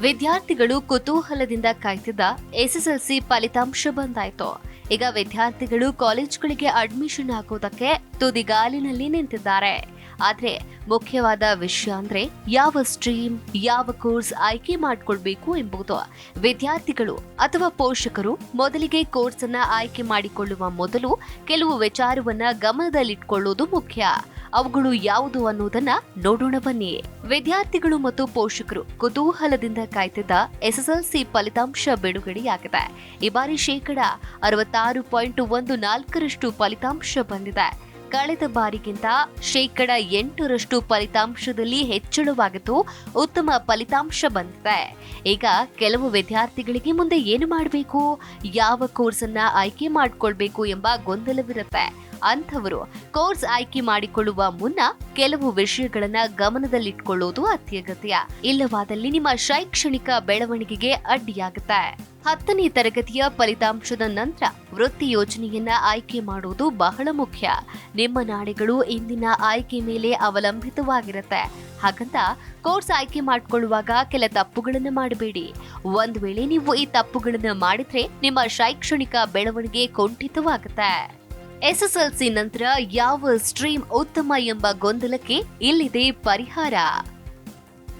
ವಿದ್ಯಾರ್ಥಿಗಳು ಕುತೂಹಲದಿಂದ ಕಾಯ್ತಿದ್ದ ಎಸ್ಎಸ್ಎಲ್ಸಿ ಫಲಿತಾಂಶ ಬಂದಾಯ್ತು. ಈಗ ವಿದ್ಯಾರ್ಥಿಗಳು ಕಾಲೇಜ್ಗಳಿಗೆ ಅಡ್ಮಿಷನ್ ಹಾಕೋದಕ್ಕೆ ತುದಿಗಾಲಿನಲ್ಲಿ ನಿಂತಿದ್ದಾರೆ. ಆದ್ರೆ ಮುಖ್ಯವಾದ ವಿಷಯ ಅಂದ್ರೆ ಯಾವ ಸ್ಟ್ರೀಮ್, ಯಾವ ಕೋರ್ಸ್ ಆಯ್ಕೆ ಮಾಡಿಕೊಳ್ಬೇಕು ಎಂಬುದು. ವಿದ್ಯಾರ್ಥಿಗಳು ಅಥವಾ ಪೋಷಕರು ಮೊದಲಿಗೆ ಕೋರ್ಸ್ ಅನ್ನ ಆಯ್ಕೆ ಮಾಡಿಕೊಳ್ಳುವ ಮೊದಲು ಕೆಲವು ವಿಚಾರವನ್ನ ಗಮನದಲ್ಲಿಟ್ಕೊಳ್ಳೋದು ಮುಖ್ಯ. ಅವುಗಳು ಯಾವುದು ಅನ್ನೋದನ್ನ ನೋಡೋಣ ಬನ್ನಿ. ವಿದ್ಯಾರ್ಥಿಗಳು ಮತ್ತು ಪೋಷಕರು ಕುತೂಹಲದಿಂದ ಕಾಯ್ತಿದ್ದ ಎಸ್ಎಸ್ಎಲ್ಸಿ ಫಲಿತಾಂಶ ಬಿಡುಗಡೆಯಾಗಿದೆ. ಈ ಬಾರಿ ಶೇಕಡ ಅರವತ್ತಾರು ಪಾಯಿಂಟ್ ಒಂದು ನಾಲ್ಕರಷ್ಟು ಫಲಿತಾಂಶ ಬಂದಿದೆ. ಕಳೆದ ಬಾರಿಗಿಂತ ಶೇಕಡ ಎಂಟರಷ್ಟು ಫಲಿತಾಂಶದಲ್ಲಿ ಹೆಚ್ಚಳವಾಗಿದ್ದು ಉತ್ತಮ ಫಲಿತಾಂಶ ಬಂದಿದೆ. ಈಗ ಕೆಲವು ವಿದ್ಯಾರ್ಥಿಗಳಿಗೆ ಮುಂದೆ ಏನು ಮಾಡಬೇಕು? ಯಾವ ಕೋರ್ಸ್ ಅನ್ನ ಆಯ್ಕೆ ಮಾಡಿಕೊಳ್ಬೇಕು ಎಂಬ ಗೊಂದಲವಿರುತ್ತೆ. ಅಂಥವರು ಕೋರ್ಸ್ ಆಯ್ಕೆ ಮಾಡಿಕೊಳ್ಳುವ ಮುನ್ನ ಕೆಲವು ವಿಷಯಗಳನ್ನ ಗಮನದಲ್ಲಿಟ್ಕೊಳ್ಳೋದು ಅತ್ಯಗತ್ಯ. ಇಲ್ಲವಾದಲ್ಲಿ ನಿಮ್ಮ ಶೈಕ್ಷಣಿಕ ಬೆಳವಣಿಗೆಗೆ ಅಡ್ಡಿಯಾಗುತ್ತೆ. ಹತ್ತನೇ ತರಗತಿಯ ಫಲಿತಾಂಶದ ನಂತರ ವೃತ್ತಿ ಯೋಜನೆಯನ್ನ ಆಯ್ಕೆ ಮಾಡುವುದು ಬಹಳ ಮುಖ್ಯ. ನಿಮ್ಮ ನಾಡಿಗಳು ಇಂದಿನ ಆಯ್ಕೆ ಮೇಲೆ ಅವಲಂಬಿತವಾಗಿರುತ್ತೆ. ಹಾಗಂತ ಕೋರ್ಸ್ ಆಯ್ಕೆ ಮಾಡಿಕೊಳ್ಳುವಾಗ ಕೆಲ ತಪ್ಪುಗಳನ್ನು ಮಾಡಬೇಡಿ. ಒಂದು ವೇಳೆ ನೀವು ಈ ತಪ್ಪುಗಳನ್ನು ಮಾಡಿದ್ರೆ ನಿಮ್ಮ ಶೈಕ್ಷಣಿಕ ಬೆಳವಣಿಗೆ ಕುಂಠಿತವಾಗುತ್ತೆ. ಎಸ್ಎಸ್ಎಲ್ಸಿ ನಂತರ ಯಾವ ಸ್ಟ್ರೀಮ್ ಉತ್ತಮ ಎಂಬ ಗೊಂದಲಕ್ಕೆ ಇಲ್ಲಿದೆ ಪರಿಹಾರ.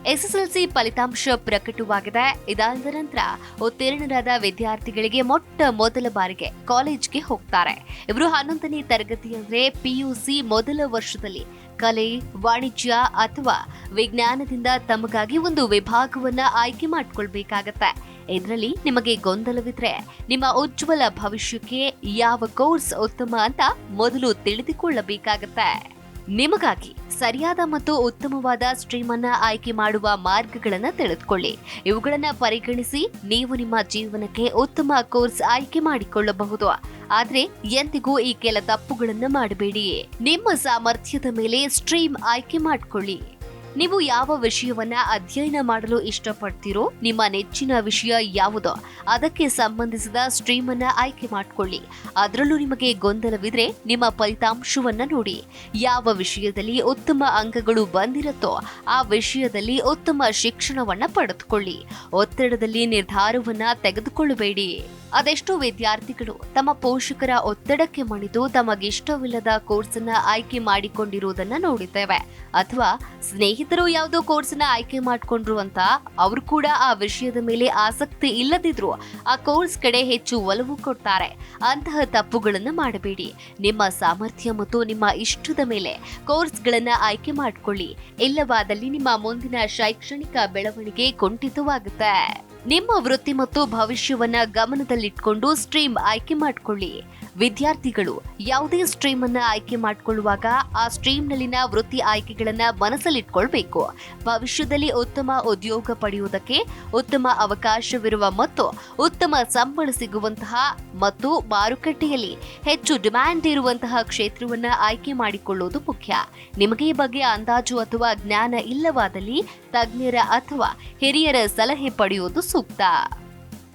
ಎಸ್ಎಸ್ಎಲ್ಸಿ ಫಲಿತಾಂಶ ಪ್ರಕಟವಾಗಿದೆ. ಇದಾದ ನಂತರ ಉತ್ತೀರ್ಣರಾದ ವಿದ್ಯಾರ್ಥಿಗಳಿಗೆ ಮೊಟ್ಟ ಮೊದಲ ಬಾರಿಗೆ ಕಾಲೇಜ್ಗೆ ಹೋಗ್ತಾರೆ. ಇವರು ಹನ್ನೊಂದನೇ ತರಗತಿ ಅಂದ್ರೆ ಪಿಯುಸಿ ಮೊದಲ ವರ್ಷದಲ್ಲಿ ಕಲೆ, ವಾಣಿಜ್ಯ ಅಥವಾ ವಿಜ್ಞಾನದಿಂದ ತಮಗಾಗಿ ಒಂದು ವಿಭಾಗವನ್ನ ಆಯ್ಕೆ ಮಾಡ್ಕೊಳ್ಬೇಕಾಗತ್ತೆ. ಇದರಲ್ಲಿ ನಿಮಗೆ ಗೊಂದಲವಿದ್ರೆ ನಿಮ್ಮ ಉಜ್ವಲ ಭವಿಷ್ಯಕ್ಕೆ ಯಾವ ಕೋರ್ಸ್ ಉತ್ತಮ ಅಂತ ಮೊದಲು ತಿಳಿದುಕೊಳ್ಳಬೇಕಾಗತ್ತೆ. ನಿಮಗಾಗಿ ಸರಿಯಾದ ಮತ್ತು ಉತ್ತಮವಾದ ಸ್ಟ್ರೀಮ್ ಅನ್ನ ಆಯ್ಕೆ ಮಾಡುವ ಮಾರ್ಗಗಳನ್ನು ತಿಳಿದುಕೊಳ್ಳಿ. ಇವುಗಳನ್ನ ಪರಿಗಣಿಸಿ ನೀವು ನಿಮ್ಮ ಜೀವನಕ್ಕೆ ಉತ್ತಮ ಕೋರ್ಸ್ ಆಯ್ಕೆ ಮಾಡಿಕೊಳ್ಳಬಹುದು. ಆದ್ರೆ ಎಂದಿಗೂ ಈ ಕೆಲ ತಪ್ಪುಗಳನ್ನು ಮಾಡಬೇಡಿ. ನಿಮ್ಮ ಸಾಮರ್ಥ್ಯದ ಮೇಲೆ ಸ್ಟ್ರೀಮ್ ಆಯ್ಕೆ ಮಾಡಿಕೊಳ್ಳಿ. ನೀವು ಯಾವ ವಿಷಯವನ್ನ ಅಧ್ಯಯನ ಮಾಡಲು ಇಷ್ಟಪಡ್ತೀರೋ, ನಿಮ್ಮ ನೆಚ್ಚಿನ ವಿಷಯ ಯಾವುದೋ, ಅದಕ್ಕೆ ಸಂಬಂಧಿಸಿದ ಸ್ಟ್ರೀಮ್ ಅನ್ನ ಆಯ್ಕೆ ಮಾಡಿಕೊಳ್ಳಿ. ಅದರಲ್ಲೂ ನಿಮಗೆ ಗೊಂದಲವಿದ್ರೆ ನಿಮ್ಮ ಫಲಿತಾಂಶವನ್ನ ನೋಡಿ. ಯಾವ ವಿಷಯದಲ್ಲಿ ಉತ್ತಮ ಅಂಕಗಳು ಬಂದಿರುತ್ತೋ, ಆ ವಿಷಯದಲ್ಲಿ ಉತ್ತಮ ಶಿಕ್ಷಣವನ್ನ ಪಡೆದುಕೊಳ್ಳಿ. ಒತ್ತಡದಲ್ಲಿ ನಿರ್ಧಾರವನ್ನ ತೆಗೆದುಕೊಳ್ಳಬೇಡಿ. ಅದೆಷ್ಟೋ ವಿದ್ಯಾರ್ಥಿಗಳು ತಮ್ಮ ಪೋಷಕರ ಒತ್ತಡಕ್ಕೆ ಮಣಿದು ತಮಗಿಷ್ಟವಿಲ್ಲದ ಕೋರ್ಸ್ ಅನ್ನ ಆಯ್ಕೆ ಮಾಡಿಕೊಂಡಿರುವುದನ್ನ ನೋಡಿದ್ದೇವೆ. ಅಥವಾ ಸ್ನೇಹಿತರು ಯಾವುದೋ ಕೋರ್ಸ್ನ ಆಯ್ಕೆ ಮಾಡಿಕೊಂಡ್ರು ಅಂತ ಅವರು ಕೂಡ ಆ ವಿಷಯದ ಮೇಲೆ ಆಸಕ್ತಿ ಇಲ್ಲದಿದ್ರು ಆ ಕೋರ್ಸ್ ಕಡೆ ಹೆಚ್ಚು ಒಲವು ಕೊಡ್ತಾರೆ. ಅಂತಹ ತಪ್ಪುಗಳನ್ನು ಮಾಡಬೇಡಿ. ನಿಮ್ಮ ಸಾಮರ್ಥ್ಯ ಮತ್ತು ನಿಮ್ಮ ಇಷ್ಟದ ಮೇಲೆ ಕೋರ್ಸ್ಗಳನ್ನ ಆಯ್ಕೆ ಮಾಡಿಕೊಳ್ಳಿ. ಇಲ್ಲವಾದಲ್ಲಿ ನಿಮ್ಮ ಮುಂದಿನ ಶೈಕ್ಷಣಿಕ ಬೆಳವಣಿಗೆ ಕುಂಠಿತವಾಗುತ್ತೆ. ನಿಮ್ಮ ವೃತ್ತಿ ಮತ್ತು ಭವಿಷ್ಯವನ್ನ ಗಮನದಲ್ಲಿಟ್ಕೊಂಡು ಸ್ಟ್ರೀಮ್ ಆಯ್ಕೆ ಮಾಡಿಕೊಳ್ಳಿ. ವಿದ್ಯಾರ್ಥಿಗಳು ಯಾವುದೇ ಸ್ಟ್ರೀಮ್ ಅನ್ನ ಆಯ್ಕೆ ಮಾಡಿಕೊಳ್ಳುವಾಗ ಆ ಸ್ಟ್ರೀಮ್ನಲ್ಲಿನ ವೃತ್ತಿ ಆಯ್ಕೆಗಳನ್ನ ಮನಸ್ಸಲ್ಲಿಟ್ಕೊಳ್ಬೇಕು. ಭವಿಷ್ಯದಲ್ಲಿ ಉತ್ತಮ ಉದ್ಯೋಗ ಪಡೆಯುವುದಕ್ಕೆ ಉತ್ತಮ ಅವಕಾಶವಿರುವ ಮತ್ತು ಉತ್ತಮ ಸಂಬಳ ಸಿಗುವಂತಹ ಮತ್ತು ಮಾರುಕಟ್ಟೆಯಲ್ಲಿ ಹೆಚ್ಚು ಡಿಮ್ಯಾಂಡ್ ಇರುವಂತಹ ಕ್ಷೇತ್ರವನ್ನ ಆಯ್ಕೆ ಮಾಡಿಕೊಳ್ಳುವುದು ಮುಖ್ಯ. ನಿಮಗೆ ಈ ಬಗ್ಗೆ ಅಂದಾಜು ಅಥವಾ ಜ್ಞಾನ ಇಲ್ಲವಾದಲ್ಲಿ ತಜ್ಞರ ಅಥವಾ ಹಿರಿಯರ ಸಲಹೆ ಪಡೆಯುವುದು ಸೂಕ್ತ.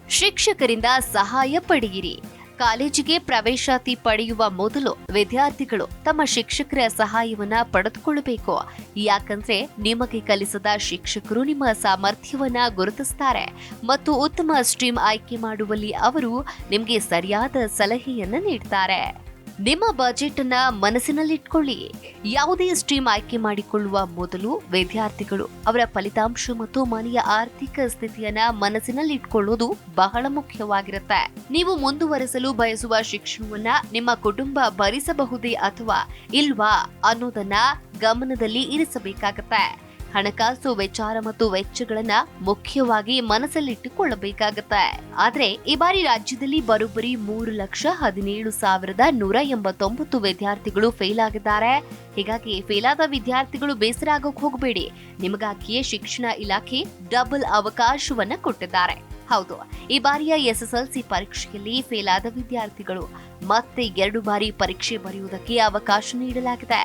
ಶಿಕ್ಷಕರಿಂದ ಸಹಾಯ ಪಡೆಯಿರಿ. ಕಾಲೇಜಿಗೆ ಪ್ರವೇಶಾತಿ ಪಡೆಯುವ ಮೊದಲು ವಿದ್ಯಾರ್ಥಿಗಳು ತಮ್ಮ ಶಿಕ್ಷಕರ ಸಹಾಯವನ್ನ ಪಡೆದುಕೊಳ್ಳಬೇಕು. ಯಾಕಂದ್ರೆ ನಿಮಗೆ ಕಲಿಸದ ಶಿಕ್ಷಕರು ನಿಮ್ಮ ಸಾಮರ್ಥ್ಯವನ್ನ ಗುರುತಿಸ್ತಾರೆ ಮತ್ತು ಉತ್ತಮ ಸ್ಟ್ರೀಮ್ ಆಯ್ಕೆ ಮಾಡುವಲ್ಲಿ ಅವರು ನಿಮಗೆ ಸರಿಯಾದ ಸಲಹೆಯನ್ನ ನೀಡ್ತಾರೆ. ನಿಮ್ಮ ಬಜೆಟ್ ಅನ್ನ ಮನಸ್ಸಿನಲ್ಲಿಟ್ಕೊಳ್ಳಿ. ಯಾವುದೇ ಸ್ಟ್ರೀಮ್ ಆಯ್ಕೆ ಮಾಡಿಕೊಳ್ಳುವ ಮೊದಲು ವಿದ್ಯಾರ್ಥಿಗಳು ಅವರ ಫಲಿತಾಂಶ ಮತ್ತು ಮನೆಯ ಆರ್ಥಿಕ ಸ್ಥಿತಿಯನ್ನ ಮನಸ್ಸಿನಲ್ಲಿಟ್ಕೊಳ್ಳೋದು ಬಹಳ ಮುಖ್ಯವಾಗಿರುತ್ತೆ. ನೀವು ಮುಂದುವರೆಸಲು ಬಯಸುವ ಶಿಕ್ಷಣವನ್ನ ನಿಮ್ಮ ಕುಟುಂಬ ಭರಿಸಬಹುದೇ ಅಥವಾ ಇಲ್ವಾ ಅನ್ನೋದನ್ನ ಗಮನದಲ್ಲಿ ಇರಿಸಬೇಕಾಗತ್ತೆ. ಹಣಕಾಸು ವಿಚಾರ ಮತ್ತು ವೆಚ್ಚಗಳನ್ನ ಮುಖ್ಯವಾಗಿ ಮನಸ್ಸಲ್ಲಿಟ್ಟುಕೊಳ್ಳಬೇಕಾಗತ್ತೆ. ಆದ್ರೆ ಈ ಬಾರಿ ರಾಜ್ಯದಲ್ಲಿ ಬರೋಬ್ಬರಿ ಮೂರು ಲಕ್ಷ ಹದಿನೇಳು ಸಾವಿರದ ನೂರ ಎಂಬತ್ತೊಂಬತ್ತು ವಿದ್ಯಾರ್ಥಿಗಳು ಫೇಲ್ ಆಗಿದ್ದಾರೆ. ಹೀಗಾಗಿ ಫೇಲ್ ಆದ ವಿದ್ಯಾರ್ಥಿಗಳು ಬೇಸರ ಆಗೋಕ್ ಹೋಗಬೇಡಿ. ನಿಮಗಾಗಿಯೇ ಶಿಕ್ಷಣ ಇಲಾಖೆ ಡಬಲ್ ಅವಕಾಶವನ್ನ ಕೊಟ್ಟಿದ್ದಾರೆ. ಹೌದು, ಈ ಬಾರಿಯ ಎಸ್ಎಸ್ಎಲ್ಸಿ ಪರೀಕ್ಷೆಯಲ್ಲಿ ಫೇಲ್ ಆದ ವಿದ್ಯಾರ್ಥಿಗಳು ಮತ್ತೆ ಎರಡು ಬಾರಿ ಪರೀಕ್ಷೆ ಬರೆಯುವುದಕ್ಕೆ ಅವಕಾಶ ನೀಡಲಾಗಿದೆ.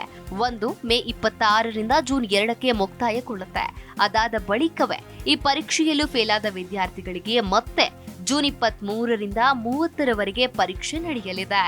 ಒಂದು ಮೇ ಇಪ್ಪತ್ತಾರರಿಂದ ಜೂನ್ ಎರಡಕ್ಕೆ ಮುಕ್ತಾಯಗೊಳ್ಳುತ್ತೆ. ಅದಾದ ಬಳಿಕವೇ ಈ ಪರೀಕ್ಷೆಯಲ್ಲೂ ಫೇಲ್ ಆದ ವಿದ್ಯಾರ್ಥಿಗಳಿಗೆ ಮತ್ತೆ ಜೂನ್ ಇಪ್ಪತ್ತ್ ಮೂರರಿಂದ ಮೂವತ್ತರವರೆಗೆ ಪರೀಕ್ಷೆ ನಡೆಯಲಿದೆ.